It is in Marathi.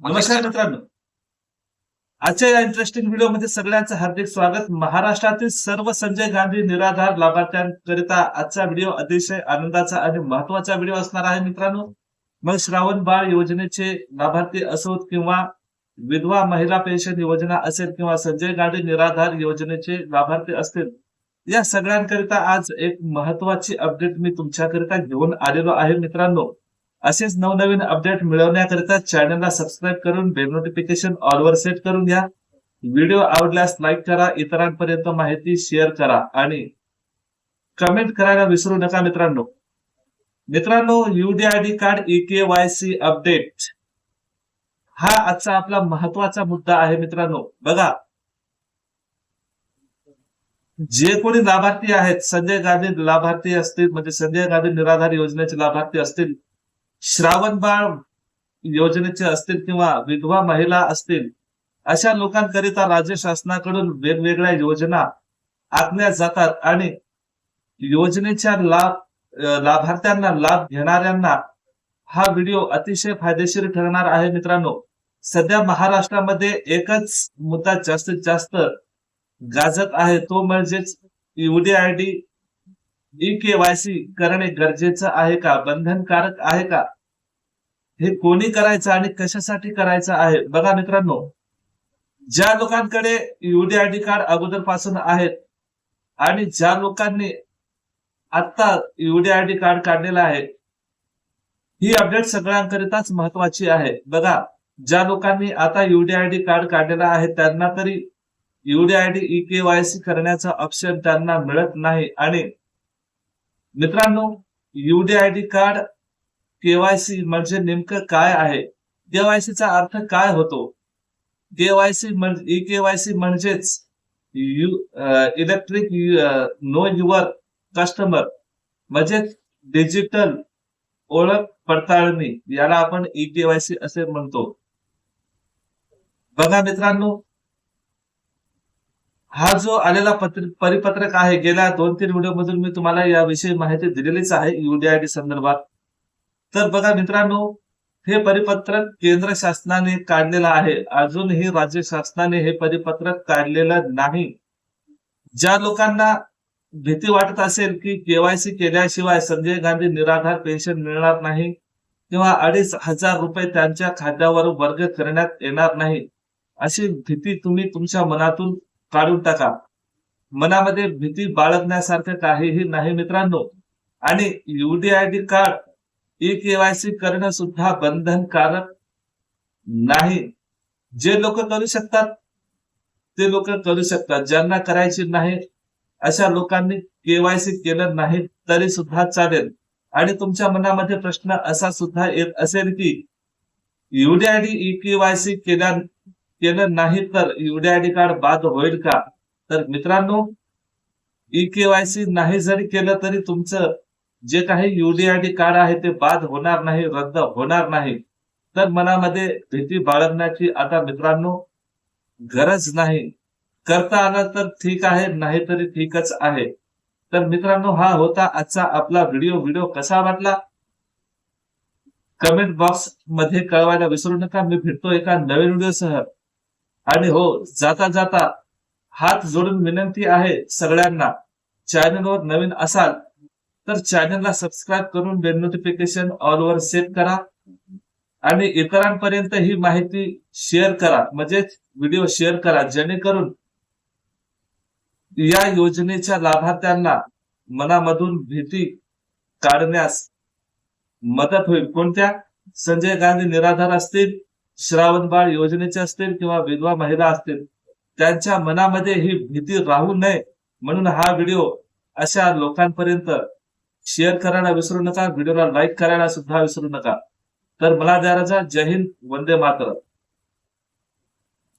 नमस्कार मित्रांनो. आजच्या या इंटरेस्टिंग व्हिडिओमध्ये सगळ्यांचं हार्दिक स्वागत. महाराष्ट्रातील सर्व संजय गांधी निराधार लाभार्थ्यांकरिता आजचा व्हिडिओ अतिशय आनंदाचा आणि महत्त्वाचा व्हिडिओ असणार आहे मित्रांनो. मग श्रावण बाळ योजनेचे लाभार्थी असोत किंवा विधवा महिला पेन्शन योजना असेल किंवा संजय गांधी निराधार योजनेचे लाभार्थी असतील या सगळ्यांकरिता आज एक महत्वाची अपडेट मी तुमच्याकरिता घेऊन आलेलो आहे मित्रांनो. असेच नवनवीन अपडेट मिळवण्याकरिता चॅनलला सबस्क्राईब करून बेल नोटिफिकेशन ऑलवर सेट करून घ्या. व्हिडिओ आवडल्यास लाईक करा इतरांपर्यंत माहिती शेअर करा आणि कमेंट करायला विसरू नका मित्रांनो. मित्रांनो UDID card E K Y C update हा आजचा आपला महत्त्वाचा मुद्दा आहे मित्रांनो. बघा. जे कोणी लाभार्थी आहेत संजय गांधी लाभार्थी असतील म्हणजे संजय गांधी निराधार योजनेचे लाभार्थी असतील श्रावण बाळ योजनेचे असतील किंवा विधवा महिला असतील अशा लोकांकरिता राज्य शासनाकडून वेगवेगळ्या योजना आखल्या जातात आणि योजनेच्या लाभ लाभार्थ्यांना लाभ घेणाऱ्यांना हा व्हिडिओ अतिशय फायदेशीर ठरणार आहे मित्रांनो. सध्या महाराष्ट्रामध्ये एकच मुद्दा जास्तीत जास्त गाजत आहे तो म्हणजेच युडीआयडी ई केवायसी करणे गरजेचं आहे का? बंधनकारक आहे का? हे कोणी करायचं आणि कशासाठी करायचं आहे? बघा मित्रांनो ज्या लोकांकडे युडीआयडी कार्ड अगोदरपासून आहेत आणि ज्या लोकांनी आता युडीआयडी कार्ड काढलेलं आहे ही अपडेट सगळ्यांकरिताच महत्वाची आहे. बघा ज्या लोकांनी आता युडीआयडी कार्ड काढलेलं आहे त्यांना तरी युडीआयडी ई केवायसी करण्याचा ऑप्शन त्यांना मिळत नाही आणि मित्रांनो युडीआयडी कार्ड केवायसी म्हणजे नेमकं काय आहे? केवायसीचा अर्थ काय होतो? केवायसी म्हणजे ई केवायसी म्हणजेच U electric know your customer म्हणजे डिजिटल ओळख पडताळणी. याला आपण ई केवायसी असे म्हणतो. बघा मित्रांनो हा जो आलेला पत्र परिपत्रक आहे गेल्या दोन तीन व्हिडिओ मधून मी तुम्हाला याविषयी माहिती दिलेलीच आहे युडीआयडी संदर्भात. तर बघा मित्रांनो हे परिपत्रक केंद्र शासनाने काढलेलं आहे. अजूनही राज्य शासनाने हे परिपत्रक काढलेलं नाही. ज्या लोकांना भीती वाटत असेल की केवायसी केल्याशिवाय संजय गांधी निराधार पेन्शन मिळणार नाही किंवा अडीच हजार रुपये त्यांच्या खात्यावर वर्ग करण्यात येणार नाही अशी भीती तुम्ही तुमच्या मनातून काढून टाका. मनामध्ये भीती बाळगण्यासारखं काहीही नाही मित्रांनो. आणि युडीआयडी कार्ड ई केवायसी करणं सुद्धा बंधनकारक नाही. जे लोक करू शकतात ते लोक करू शकतात. ज्यांना करायची नाही अशा लोकांनी केवायसी केलं नाही तरी सुद्धा चालेल. आणि तुमच्या मनामध्ये प्रश्न असा सुद्धा येत असेल की युडीआयडी ई केवायसी केल्या केलं नाही तर युडी आय डी कार्ड बाद होईल का? तर मित्रांनो ई केवायसी नाही जरी केलं तरी तुमचं जे काही युडी आय डी कार्ड आहे ते बाद होणार नाही रद्द होणार नाही. तर मनामध्ये भीती बाळगण्याची आता मित्रांनो गरज नाही. करता आला तर ठीक आहे नाही तरी ठीकच आहे. तर मित्रांनो हा होता आजचा आपला व्हिडिओ. व्हिडिओ कसा वाटला? कमेंट बॉक्समध्ये कळवायला विसरू नका. मी भेटतो एका नवीन व्हिडिओ सह आणि हो जाता जाता हात जोडून विनंती आहे सगळ्यांना. चॅनलवर नवीन असाल तर चॅनलला सबस्क्राईब करून बेल नोटिफिकेशन ऑलवर सेट करा. आणि इतरांपर्यंत ही माहिती शेअर करा म्हणजेच व्हिडिओ शेअर करा जेणेकरून या योजनेच्या लाभार्थ्यांना मनामधून भीती काढण्यास मदत होईल. कोणत्या? संजय गांधी निराधार असतील श्रावण बाळ योजनेचे असतील किंवा विधवा महिला असतील त्यांच्या मनामध्ये ही भीती राहू नये म्हणून हा व्हिडिओ अशा लोकांपर्यंत शेअर करायला विसरू नका. व्हिडिओला लाईक करायला सुद्धा विसरू नका. तर मला द्या राजा. जय हिंद. वंदे मातरम.